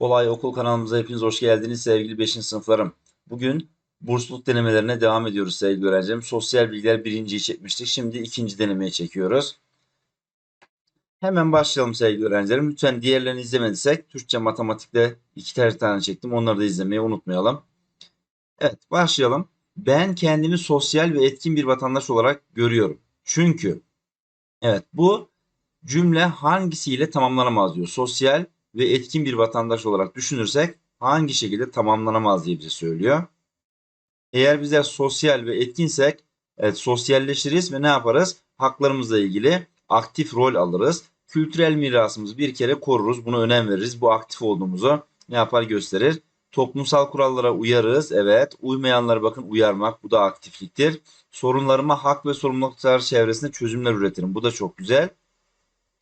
Kolay Okul kanalımıza hepiniz hoş geldiniz sevgili 5. sınıflarım. Bugün bursluluk denemelerine devam ediyoruz sevgili öğrencilerim. Sosyal bilgiler birinciyi çekmiştik. Şimdi ikinci denemeyi çekiyoruz. Hemen başlayalım sevgili öğrencilerim. Lütfen diğerlerini izlemediysek Türkçe, matematikte iki tane tane çektim. Onları da izlemeyi unutmayalım. Evet başlayalım. Ben kendimi sosyal ve etkin bir vatandaş olarak görüyorum. Çünkü evet bu cümle hangisiyle tamamlanamaz diyor. Sosyal ve etkin bir vatandaş olarak düşünürsek hangi şekilde tamamlanamaz diye bize söylüyor. Eğer bizler sosyal ve etkinsek evet, sosyalleşiriz ve ne yaparız? Haklarımızla ilgili aktif rol alırız. Kültürel mirasımızı bir kere koruruz. Buna önem veririz. Bu aktif olduğumuzu ne yapar gösterir. Toplumsal kurallara uyarız. Evet. Uymayanlara bakın uyarmak. Bu da aktifliktir. Sorunlarıma hak ve sorumluluklar çevresinde çözümler üretirim. Bu da çok güzel.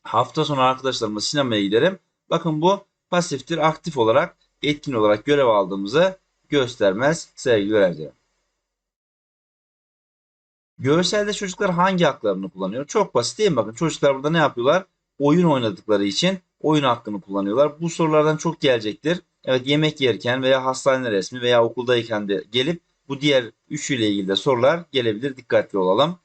Hafta sonu arkadaşlarımla sinemaya giderim. Bakın bu pasiftir. Aktif olarak, etkin olarak görev aldığımızı göstermez sevgili öğrencilerim. Görselde çocuklar hangi haklarını kullanıyor? Çok basit değil mi? Bakın çocuklar burada ne yapıyorlar? Oyun oynadıkları için oyun hakkını kullanıyorlar. Bu sorulardan çok gelecektir. Evet yemek yerken veya hastane resmi veya okuldayken de gelip bu diğer üçüyle ilgili de sorular gelebilir. Dikkatli olalım.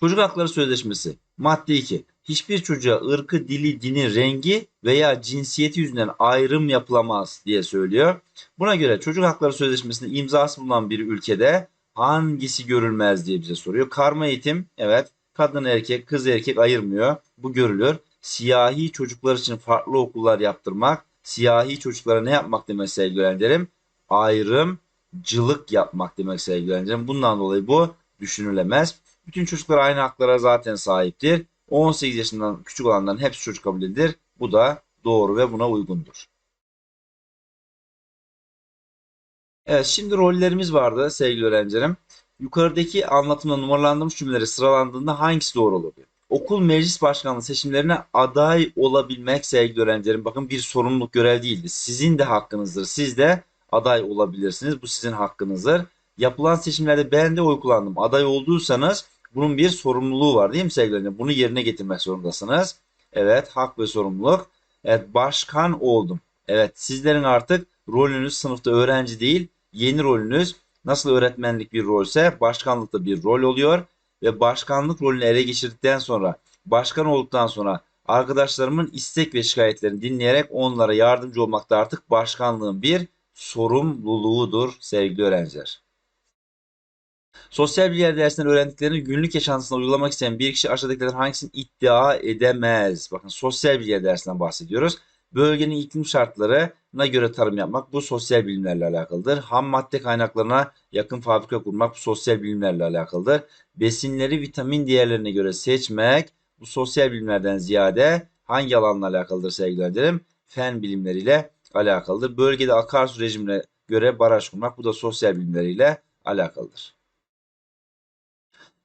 Çocuk Hakları Sözleşmesi madde 2. Hiçbir çocuğa ırkı, dili, dini, rengi veya cinsiyeti yüzünden ayrım yapılamaz diye söylüyor. Buna göre Çocuk Hakları Sözleşmesi'nde imzası bulunan bir ülkede hangisi görülmez diye bize soruyor. Karma eğitim evet kadın erkek kız erkek ayırmıyor. Bu görülür. Siyahi çocuklar için farklı okullar yaptırmak. Siyahi çocuklara ne yapmak demek sevgili öğrencilerim? Ayrımcılık yapmak demek sevgili öğrencilerim. Bundan dolayı bu düşünülemez. Bütün çocuklar aynı haklara zaten sahiptir. 18 yaşından küçük olanların hepsi çocuk kabul edilir. Bu da doğru ve buna uygundur. Evet şimdi rollerimiz vardı sevgili öğrencilerim. Yukarıdaki anlatımda numaralandırılmış cümleleri sıralandığında hangisi doğru olur? diyor. Okul meclis başkanlığı seçimlerine aday olabilmek sevgili öğrencilerim. Bakın bir sorumluluk görev değildir. Sizin de hakkınızdır. Siz de aday olabilirsiniz. Bu sizin hakkınızdır. Yapılan seçimlerde ben de oy kullandım. Aday olduysanız bunun bir sorumluluğu var değil mi sevgili? Bunu yerine getirmek zorundasınız. Evet hak ve sorumluluk. Evet başkan oldum. Evet sizlerin artık rolünüz sınıfta öğrenci değil yeni rolünüz nasıl öğretmenlik bir rolse başkanlıkta bir rol oluyor ve başkanlık rolünü ele geçirdikten sonra başkan olduktan sonra arkadaşlarımın istek ve şikayetlerini dinleyerek onlara yardımcı olmak da artık başkanlığın bir sorumluluğudur sevgili öğrenciler. Sosyal bilgiler dersinden öğrendiklerini günlük yaşantısında uygulamak isteyen bir kişi aşağıdakilerden hangisini iddia edemez? Bakın sosyal bilgiler dersinden bahsediyoruz. Bölgenin iklim şartlarına göre tarım yapmak bu sosyal bilimlerle alakalıdır. Ham madde kaynaklarına yakın fabrika kurmak bu sosyal bilimlerle alakalıdır. Besinleri vitamin değerlerine göre seçmek bu sosyal bilimlerden ziyade hangi alanla alakalıdır sevgili öğrencilerim? Fen bilimleriyle alakalıdır. Bölgede akarsu rejimine göre baraj kurmak bu da sosyal bilimleriyle alakalıdır.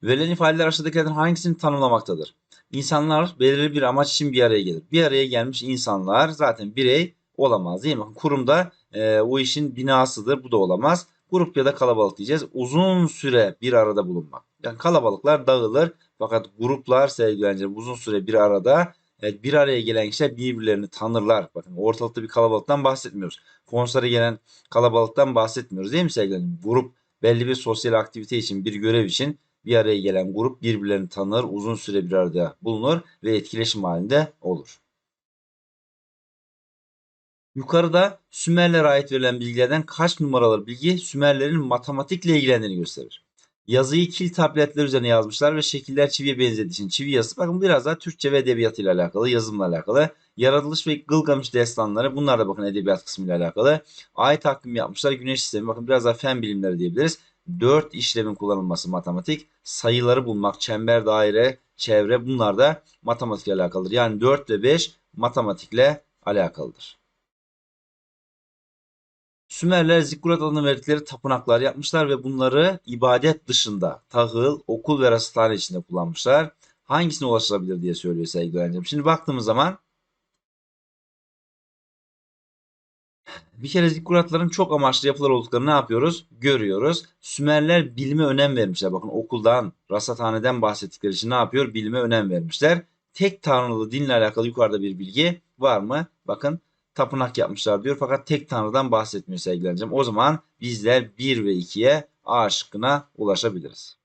Verilen ifadeler aşağıdakilerden hangisini tanımlamaktadır? İnsanlar belirli bir amaç için bir araya gelir. Bir araya gelmiş insanlar zaten birey olamaz değil mi? Kurumda e, o işin binasıdır. Bu da olamaz. Grup ya da kalabalık diyeceğiz. Uzun süre bir arada bulunmak. Yani kalabalıklar dağılır. Fakat gruplar sevgili uzun süre bir arada evet, bir araya gelen kişiler birbirlerini tanırlar. Bakın ortalıkta bir kalabalıktan bahsetmiyoruz. Konsere gelen kalabalıktan bahsetmiyoruz değil mi sevgili? Grup belli bir sosyal aktivite için bir görev için bir araya gelen grup birbirlerini tanır, uzun süre bir arada bulunur ve etkileşim halinde olur. Yukarıda Sümerlere ait verilen bilgilerden kaç numaralı bilgi Sümerlerin matematikle ilgilendiğini gösterir. Yazıyı kil tabletler üzerine yazmışlar ve şekiller çiviye benzediği için çivi yazısı. Bakın biraz daha Türkçe ve edebiyatı ile alakalı, yazımla alakalı. Yaratılış ve Gılgamış destanları bunlar da bakın edebiyat kısmı ile alakalı. Ay takvimi yapmışlar. Güneş sistemi bakın biraz daha fen bilimleri diyebiliriz. 4 işlemin kullanılması matematik. Sayıları bulmak, çember, daire, çevre bunlar da matematikle alakalıdır. Yani 4 ve 5 matematikle alakalıdır. Sümerler Zikkurat adını verdikleri tapınaklar yapmışlar ve bunları ibadet dışında tahıl, okul ve rasthane içinde kullanmışlar. Hangisine ulaşılabilir diye söylüyor sevgili öğrencim. Şimdi baktığımız zaman Bir kere zikkuratların çok amaçlı yapılar olduklarını ne yapıyoruz? Görüyoruz. Sümerler bilime önem vermişler. Bakın okuldan, rasathaneden bahsettikleri için ne yapıyor? Bilime önem vermişler. tek tanrılı dinle alakalı yukarıda bir bilgi var mı? Bakın tapınak yapmışlar diyor fakat tek tanrıdan bahsetmiyor sevgili öğrencim. O zaman bizler 1 ve 2'ye A şıkkına ulaşabiliriz.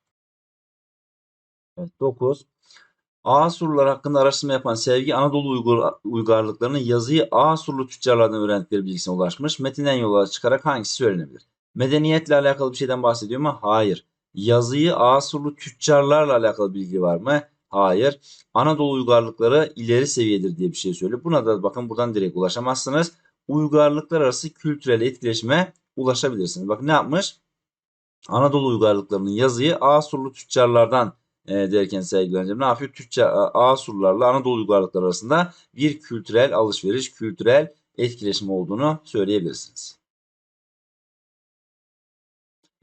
Evet, 9. Asurlular hakkında araştırma yapan Sevgi Anadolu Uygur, uygarlıklarının yazıyı Asurlu tüccarlardan öğrendikleri bilgisine ulaşmış. Metinden yola çıkarak hangisi söylenebilir? Medeniyetle alakalı bir şeyden bahsediyor mu? Hayır. Yazıyı Asurlu tüccarlarla alakalı bilgi var mı? Hayır. Anadolu uygarlıkları ileri seviyedir diye bir şey söylüyor. Buna da bakın buradan direkt ulaşamazsınız. Uygarlıklar arası kültürel etkileşime ulaşabilirsiniz. Bak ne yapmış? Anadolu uygarlıklarının yazıyı Asurlu tüccarlardan e, derken öğrencim ne yapıyor? Tüccar Asurlarla Anadolu uygarlıkları arasında bir kültürel alışveriş, kültürel etkileşim olduğunu söyleyebilirsiniz.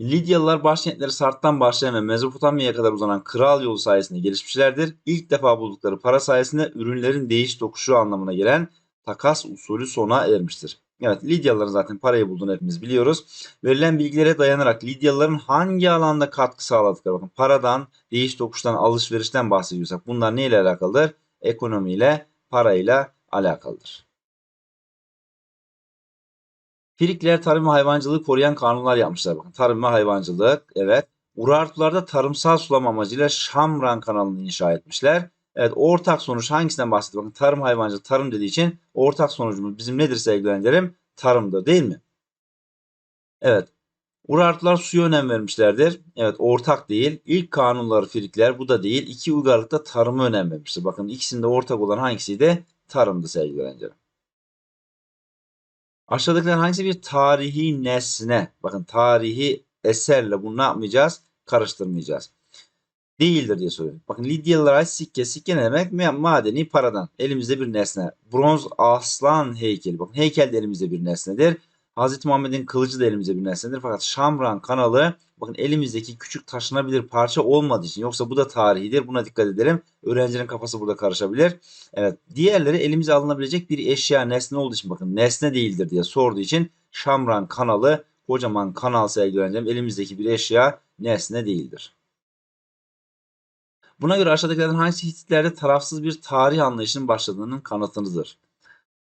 Lidyalılar başkentleri Sart'tan başlayan ve Mezopotamya'ya kadar uzanan kral yolu sayesinde gelişmişlerdir. İlk defa buldukları para sayesinde ürünlerin değiş tokuşu anlamına gelen takas usulü sona ermiştir. Evet Lidyalıların zaten parayı bulduğunu hepimiz biliyoruz. Verilen bilgilere dayanarak Lidyalıların hangi alanda katkı sağladıkları bakın paradan, değiş tokuştan, alışverişten bahsediyorsak bunlar neyle alakalıdır? Ekonomiyle, parayla alakalıdır. Firikler tarım ve hayvancılığı koruyan kanunlar yapmışlar. Bakın tarım ve hayvancılık evet. Urartularda tarımsal sulama amacıyla Şamran kanalını inşa etmişler. Evet ortak sonuç hangisinden bahsediyor? Bakın tarım hayvancılık tarım dediği için ortak sonucumuz bizim nedir sevgili öğrencilerim? Tarımdır değil mi? Evet. Urartular suya önem vermişlerdir. Evet ortak değil. İlk kanunları Firikler bu da değil. İki uygarlıkta tarıma önem vermiştir. Bakın ikisinde ortak olan hangisiydi? Tarımdı sevgili öğrencilerim. Aşağıdakilerin hangisi bir tarihi nesne? Bakın tarihi eserle bunu ne yapmayacağız? Karıştırmayacağız. Değildir diye soruyor. Bakın Lidyalılara sikke. Sikke ne demek? Madeni paradan. Elimizde bir nesne. Bronz aslan heykeli. Bakın heykel de elimizde bir nesnedir. Hazreti Muhammed'in kılıcı da elimizde bir nesnedir. Fakat Şamran kanalı bakın elimizdeki küçük taşınabilir parça olmadığı için. Yoksa bu da tarihidir. Buna dikkat edelim. Öğrencinin kafası burada karışabilir. Evet. Diğerleri elimize alınabilecek bir eşya nesne olduğu için bakın nesne değildir diye sorduğu için Şamran kanalı kocaman kanal sevgili öğrencim elimizdeki bir eşya nesne değildir. Buna göre aşağıdakilerden hangisi Hititlerde tarafsız bir tarih anlayışının başladığının kanıtınıdır.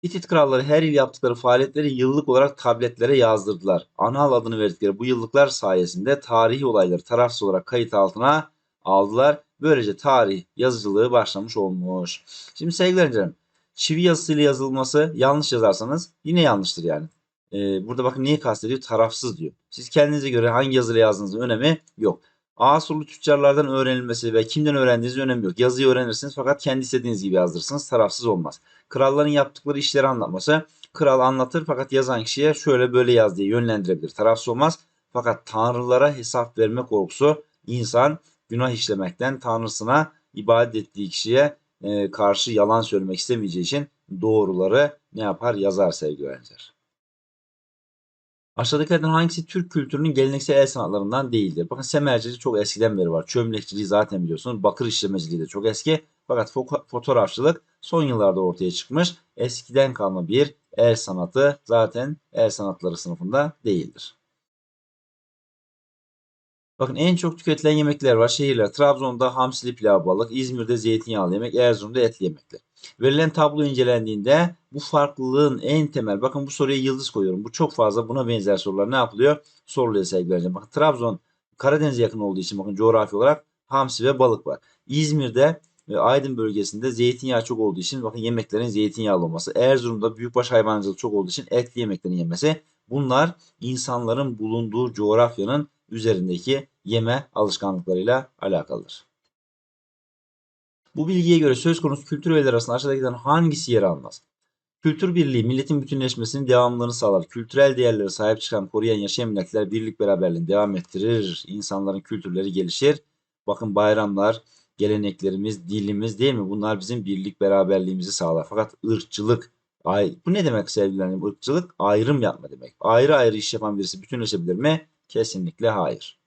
Hitit kralları her yıl yaptıkları faaliyetleri yıllık olarak tabletlere yazdırdılar. Anal adını verdikleri bu yıllıklar sayesinde tarihi olayları tarafsız olarak kayıt altına aldılar. Böylece tarih yazıcılığı başlamış olmuş. Şimdi sevgili öğrencilerim çivi yazısıyla yazılması yanlış yazarsanız yine yanlıştır yani. Ee, burada bakın neyi kastediyor? Tarafsız diyor. Siz kendinize göre hangi yazıyla yazdığınızın önemi yok. Asurlu tüccarlardan öğrenilmesi ve kimden öğrendiğiniz önemi yok. Yazıyı öğrenirsiniz fakat kendi istediğiniz gibi yazdırırsınız. Tarafsız olmaz. Kralların yaptıkları işleri anlatması. Kral anlatır fakat yazan kişiye şöyle böyle yaz diye yönlendirebilir. Tarafsız olmaz. Fakat tanrılara hesap verme korkusu insan günah işlemekten tanrısına ibadet ettiği kişiye e, karşı yalan söylemek istemeyeceği için doğruları ne yapar yazar sevgili öğrenciler. Aşağıdakilerden hangisi Türk kültürünün geleneksel el sanatlarından değildir? Bakın semercilik çok eskiden beri var. Çömlekçiliği zaten biliyorsunuz. Bakır işlemeciliği de çok eski. Fakat fotoğrafçılık son yıllarda ortaya çıkmış. Eskiden kalma bir el sanatı zaten el sanatları sınıfında değildir. Bakın en çok tüketilen yemekler var. Şehirler Trabzon'da hamsili pilav balık, İzmir'de zeytinyağlı yemek, Erzurum'da etli yemekler. Verilen tablo incelendiğinde bu farklılığın en temel bakın bu soruya yıldız koyuyorum. Bu çok fazla buna benzer sorular ne yapılıyor? Soruluyor sevgili. Bakın Trabzon Karadeniz'e yakın olduğu için bakın coğrafi olarak hamsi ve balık var. İzmir'de ve Aydın bölgesinde zeytinyağı çok olduğu için bakın yemeklerin zeytinyağlı olması. Erzurum'da büyükbaş hayvancılık çok olduğu için etli yemeklerin yenmesi. Bunlar insanların bulunduğu coğrafyanın üzerindeki yeme alışkanlıklarıyla alakalıdır. Bu bilgiye göre söz konusu kültür öğeleri arasında aşağıdakilerden hangisi yer almaz? Kültür birliği milletin bütünleşmesinin devamlılığını sağlar. Kültürel değerlere sahip çıkan, koruyan, yaşayan milletler birlik beraberliğini devam ettirir. İnsanların kültürleri gelişir. Bakın bayramlar, geleneklerimiz, dilimiz değil mi? Bunlar bizim birlik beraberliğimizi sağlar. Fakat ırkçılık, ay, bu ne demek sevgilerim? Irkçılık ayrım yapma demek. Ayrı ayrı iş yapan birisi bütünleşebilir mi? Kesinlikle hayır.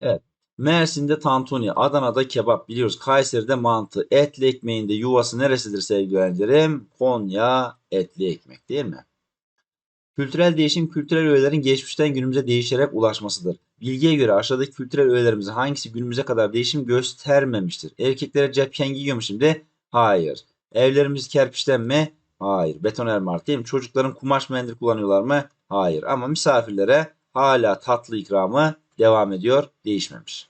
Evet. Mersin'de tantuni, Adana'da kebap biliyoruz. Kayseri'de mantı, etli ekmeğinde yuvası neresidir sevgili öğrencilerim? Konya etli ekmek değil mi? Kültürel değişim kültürel öğelerin geçmişten günümüze değişerek ulaşmasıdır. Bilgiye göre aşağıdaki kültürel öğelerimizin hangisi günümüze kadar değişim göstermemiştir? Erkeklere cepken giyiyor mu şimdi? Hayır. Evlerimiz kerpiçten mi? Hayır. Beton mart değil mi? Çocukların kumaş mendil kullanıyorlar mı? Hayır. Ama misafirlere hala tatlı ikramı devam ediyor. Değişmemiş.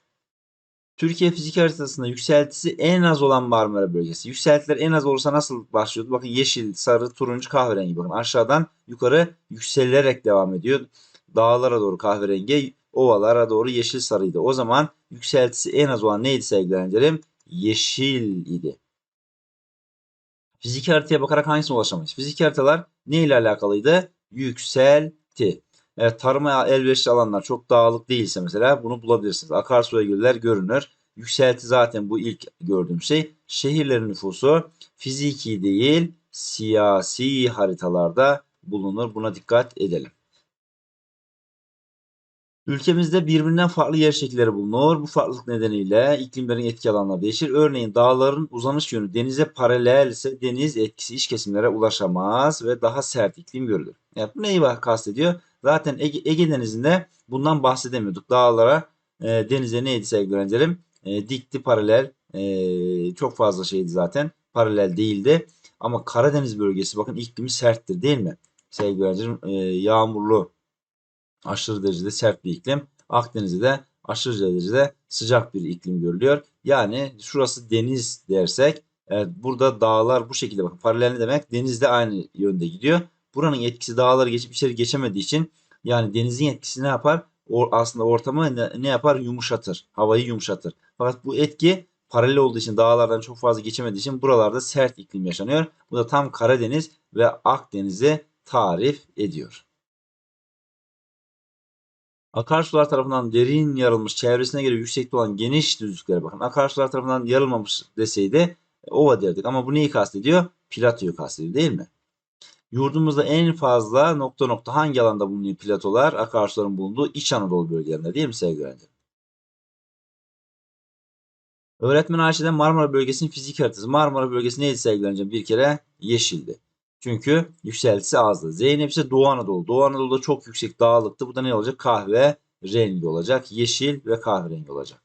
Türkiye fizik haritasında yükseltisi en az olan Marmara bölgesi. Yükseltiler en az olursa nasıl başlıyordu? Bakın yeşil, sarı, turuncu, kahverengi. Bakın aşağıdan yukarı yükselilerek devam ediyor. Dağlara doğru kahverengi, ovalara doğru yeşil sarıydı. O zaman yükseltisi en az olan neydi sevgili öğrencilerim? Yeşil idi. Fizik haritaya bakarak hangisine ulaşamayız? Fizik haritalar ne ile alakalıydı? Yükselti. Evet, tarıma elverişli alanlar çok dağlık değilse mesela bunu bulabilirsiniz. Akarsu göller görünür. Yükselti zaten bu ilk gördüğüm şey. Şehirlerin nüfusu fiziki değil siyasi haritalarda bulunur. Buna dikkat edelim. Ülkemizde birbirinden farklı yer şekilleri bulunur. Bu farklılık nedeniyle iklimlerin etki alanları değişir. Örneğin dağların uzanış yönü denize paralel ise deniz etkisi iç kesimlere ulaşamaz ve daha sert iklim görülür. Yani bu neyi kastediyor? Zaten Ege, Ege Denizi'nde bundan bahsedemiyorduk. Dağlara, e, denize neydi sevgili öğrencilerim? E, dikti paralel. E, çok fazla şeydi zaten. Paralel değildi. Ama Karadeniz bölgesi bakın iklimi serttir değil mi? Sevgili öğrencilerim e, yağmurlu aşırı derecede sert bir iklim. Akdeniz'de de aşırı derecede sıcak bir iklim görülüyor. Yani şurası deniz dersek evet, burada dağlar bu şekilde bakın paralel ne demek? Deniz de aynı yönde gidiyor. Buranın etkisi dağları geçip içeri geçemediği için yani denizin etkisi ne yapar? O, aslında ortamı ne, ne yapar? Yumuşatır. Havayı yumuşatır. Fakat bu etki paralel olduğu için dağlardan çok fazla geçemediği için buralarda sert iklim yaşanıyor. Bu da tam Karadeniz ve Akdeniz'i tarif ediyor. Akarsular tarafından derin yarılmış, çevresine göre yüksekte olan geniş düzlüklere bakın. Akarsular tarafından yarılmamış deseydi ova derdik. Ama bu neyi kastediyor? Platoyu kastediyor değil mi? Yurdumuzda en fazla nokta nokta hangi alanda bulunuyor platolar? Akarsuların bulunduğu İç Anadolu bölgelerinde değil mi sevgili öğrenciler? Öğretmen Ayşe'den Marmara bölgesinin fizik haritası. Marmara bölgesi neydi sevgili öğrencilerim? Bir kere yeşildi. Çünkü yükseltisi azdı. Zeynep ise Doğu Anadolu. Doğu Anadolu'da çok yüksek dağlıktı. Bu da ne olacak? Kahve rengi olacak. Yeşil ve kahverengi olacak.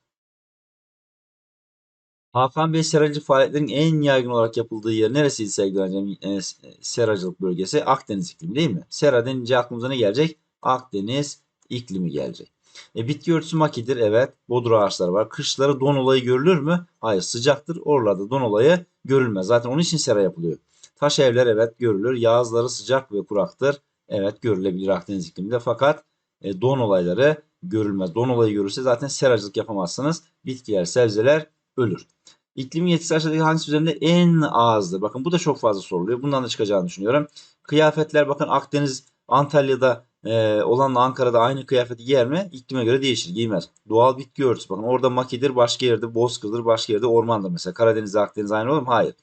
Hakan Bey seracılık faaliyetlerinin en yaygın olarak yapıldığı yer neresiydi sevgili öğrencim? E, seracılık bölgesi Akdeniz iklimi değil mi? Sera denince aklımıza ne gelecek? Akdeniz iklimi gelecek. E, bitki örtüsü makidir evet. Bodur ağaçları var. Kışları don olayı görülür mü? Hayır sıcaktır. Oralarda don olayı görülmez. Zaten onun için sera yapılıyor. Taş evler evet görülür. Yazları sıcak ve kuraktır. Evet görülebilir Akdeniz ikliminde fakat e, don olayları görülmez. Don olayı görürse zaten seracılık yapamazsınız. Bitkiler, sebzeler ölür. İklim yetkisi aşağıdaki hangisi üzerinde en azdır? Bakın bu da çok fazla soruluyor. Bundan da çıkacağını düşünüyorum. Kıyafetler bakın Akdeniz, Antalya'da e, olanla Ankara'da aynı kıyafeti giyer mi? İklime göre değişir. Giymez. Doğal bitki örtüsü. Bakın orada makidir, başka yerde bozkırdır, başka yerde ormandır. Mesela Karadeniz'de Akdeniz aynı olur mu? Hayır.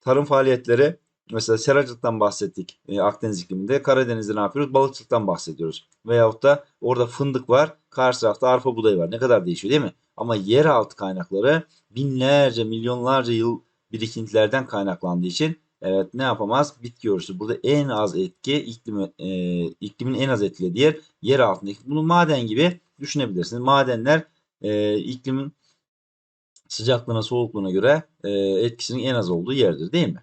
Tarım faaliyetleri Mesela seracılıktan bahsettik e, Akdeniz ikliminde. Karadeniz'de ne yapıyoruz? Balıkçılıktan bahsediyoruz. Veyahut da orada fındık var. Karşı tarafta arpa buğday var. Ne kadar değişiyor değil mi? Ama yeraltı kaynakları binlerce, milyonlarca yıl birikintilerden kaynaklandığı için evet ne yapamaz? Bitki örtüsü. Burada en az etki iklimi, e, iklimin en az etkilediği yer yer altındaki. Bunu maden gibi düşünebilirsiniz. Madenler e, iklimin sıcaklığına, soğukluğuna göre e, etkisinin en az olduğu yerdir değil mi?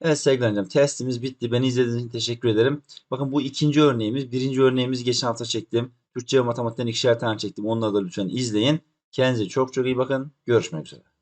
Evet sevgili öğrencim testimiz bitti. Beni izlediğiniz için teşekkür ederim. Bakın bu ikinci örneğimiz. Birinci örneğimizi geçen hafta çektim. Türkçe ve matematikten ikişer tane çektim. Onları da lütfen izleyin. Kendinize çok çok iyi bakın. Görüşmek üzere.